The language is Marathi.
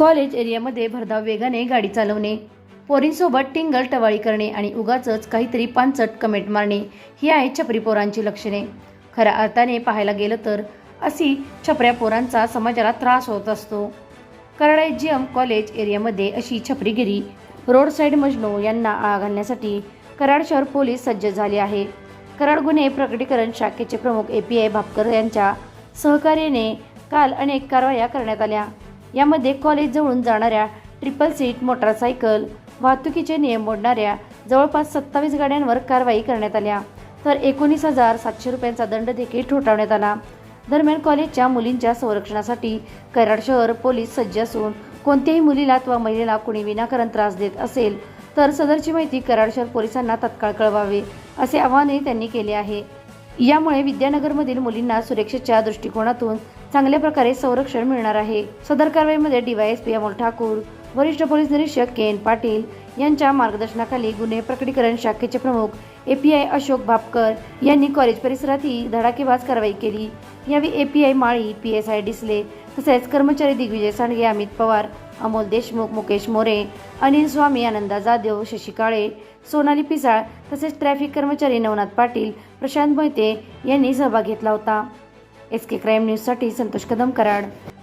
कॉलेज एरियामध्ये भरधाव वेगाने गाडी चालवणे पोरींसोबत टिंगल टवाळी करणे आणि उगाचच काहीतरी पानचट कमेंट मारणे ही आहेत छपरी पोरांची लक्षणे. खऱ्या अर्थाने पाहायला गेलं तर अशी छपऱ्या पोरांचा समाजाला त्रास होत असतो. कराड जीएम कॉलेज एरियामध्ये अशी छपरीगिरी रोड साईड मजनू यांना आळा घालण्यासाठी कराड शहर पोलीस सज्ज झाले आहे. कराड गुन्हे प्रकटीकरण शाखेचे प्रमुख ए पी आय भापकर यांच्या सहकार्याने काल अनेक कारवाया करण्यात आल्या. यामध्ये कॉलेजजवळून जाणाऱ्या ट्रिपल सीट मोटारसायकल वाहतुकीचे नियम मोडणाऱ्या जवळपास सत्तावीस गाड्यांवर कारवाई करण्यात आल्या. तर एकोणीस हजार सातशे रुपयांचा दंड देखील ठोठावण्यात आला. दरम्यान कॉलेजच्या मुलींच्या संरक्षणासाठी कराड शहर पोलीस सज्ज असून कोणत्याही मुलीला अथवा महिलेला कुणी विनाकारण त्रास देत असेल तर सदरची माहिती कराड शहर पोलिसांना तत्काळ कळवावे असे आवाहनही त्यांनी केले आहे. यामुळे विद्यानगरमधील मुलींना सुरक्षेच्या दृष्टिकोनातून चांगल्या प्रकारे संरक्षण मिळणार आहे. सदर कारवाईमध्ये डीवायएसपी अमोल ठाकूर वरिष्ठ पोलीस निरीक्षक के एन पाटील यांच्या मार्गदर्शनाखाली गुन्हे प्रकटीकरण शाखेचे प्रमुख एपीआय अशोक भापकर यांनी कॉलेज परिसरात ही धडाकेबाज कारवाई केली. यावेळी API Mali P S I Disale तसेच कर्मचारी दिग्विजय सांडगे अमित पवार अमोल देशमुख मुकेश मोरे अनिल स्वामी आनंदा जाधव शशी काळे सोनाली पिसाळ तसेच ट्रॅफिक कर्मचारी नवनाथ पाटील प्रशांत मोहिते यांनी सहभाग घेतला होता. एस के क्राईम न्यूजसाठी संतोष कदम कराड